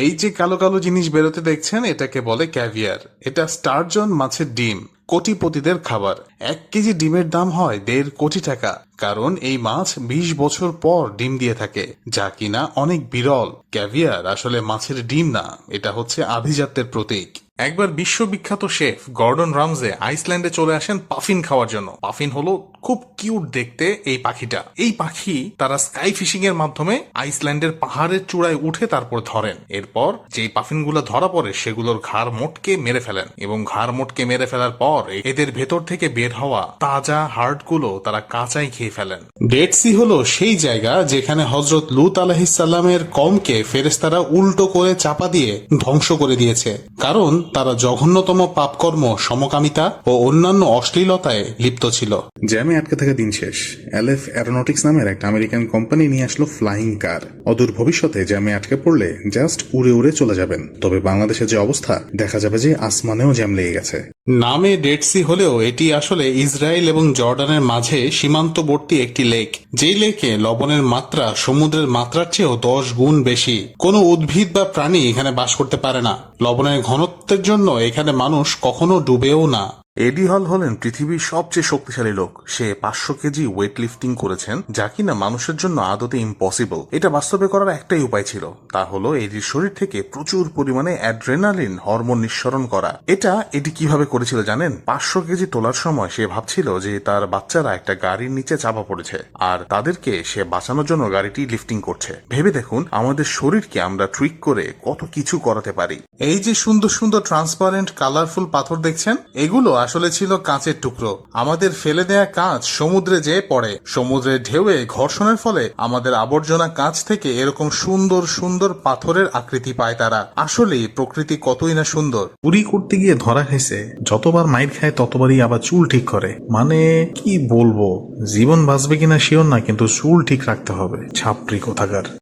এই যে কালো কালো জিনিস বেরোতে দেখছেন, এটাকে বলে ক্যাভিয়ার। এটা স্টারজন মাছের ডিম, কোটিপতিদের খাবার। এক কেজি ডিমের দাম হয় দেড় কোটি টাকা, কারণ এই মাছ বিশ বছর পর ডিম দিয়ে থাকে, যা কিনা অনেক বিরল। ক্যাভিয়ার আসলে মাছের ডিম না, এটা হচ্ছে আভিজাত্যের প্রতীক। একবার বিশ্ববিখ্যাত শেফ গর্ডন রামজে আইসল্যান্ডে চলে আসেন পাফিন খাওয়ার জন্য। পাফিন হলো খুব কিউট দেখতে এই পাখিটা। এই পাখি তারা স্কাই ফিশিং এর মাধ্যমে আইসল্যান্ডের পাহাড়ের চূড়ায় উঠে তারপর ধরেন। এরপর যেই পাফিনগুলো ধরা পড়ে সেগুলোর ঘাড় মোটকে মেরে ফেলেন এবং ঘাড় মোটকে মেরে ফেলার পর এদের ভেতর থেকে বের হওয়া তাজা হার্টগুলো তারা কাঁচাই খেয়ে ফেলেন। ডেড সি হলো সেই জায়গা যেখানে হজরত লুত আলাহিসাল্লামের কমকে ফেরেস্তারা উল্টো করে চাপা দিয়ে ধ্বংস করে দিয়েছে। কারণ তারা জঘন্যতম পাপকর্ম, সমকামিতা ও অন্যান্য অশ্লীলতায় লিপ্ত ছিল। জ্যামে আটকে থাকা দিন শেষ। এলএফ অ্যারোনটিক্স নামের একটা আমেরিকান কোম্পানি নিয়ে আসলো ফ্লাইং কার অদূর ভবিষ্যতে জ্যামে আটকে পড়লে জাস্ট উড়ে উড়ে চলে যাবেন। তবে বাংলাদেশের যে অবস্থা, দেখা যাবে যে আসমানেও জ্যাম লেগে গেছে। নামে ডেড সি হলেও এটি আসলে ইসরায়েল এবং জর্ডানের মাঝে সীমান্তবর্তী একটি লেক। যেই লেকে লবণের মাত্রা সমুদ্রের মাত্রার চেয়েও দশ গুণ বেশি। কোনো উদ্ভিদ বা প্রাণী এখানে বাস করতে পারে না। লবণের ঘনত্বের জন্য এখানে মানুষ কখনো ডুবেও না। এডি হল হলেন পৃথিবীর সবচেয়ে শক্তিশালী লোক। সে পাঁচশো কেজি ওয়েট লিফটিং করেছেন, যা কিনা মানুষের জন্য আদতে ইম্পসিবল এটা বাস্তবে করার একটাই উপায় ছিল। তা হলো এডির শরীর থেকে প্রচুর পরিমাণে অ্যাড্রেনালিন হরমোন নিঃসরণ করা। এটা এটি কীভাবে করেছিল জানেন? পাঁচশো কেজি তোলার সময় সে ভাবছিল যে তার বাচ্চারা একটা গাড়ির নিচে চাপা পড়েছে, আর তাদেরকে সে বাঁচানোর জন্য গাড়িটি লিফটিং করছে। ভেবে দেখুন, আমাদের শরীরকে আমরা ট্রিক করে কত কিছু করাতে পারি। এই যে সুন্দর সুন্দর ট্রান্সপারেন্ট কালারফুল পাথর দেখছেন, এগুলো আসলে ছিল কাঁচের টুকরো। আমাদের ফেলে দেয়া কাঁচ সমুদ্রে যেয়ে পড়ে। সমুদ্রের ঢেউয়ে ঘর্ষণের ফলে আমাদের আবর্জনা কাঁচ থেকে এরকম সুন্দর সুন্দর পাথরের আকৃতি পায় তারা। আসলেই প্রকৃতি কতই না সুন্দর। চুরি করতে গিয়ে ধরা খাইছে, যতবার মাইর খায় ততবারই আবার চুল ঠিক করে। মানে কি বলব, জীবন বাঁচবে কিনা শিওর না, কিন্তু চুল ঠিক রাখতে হবে। ছাপড়ি কোথাকার।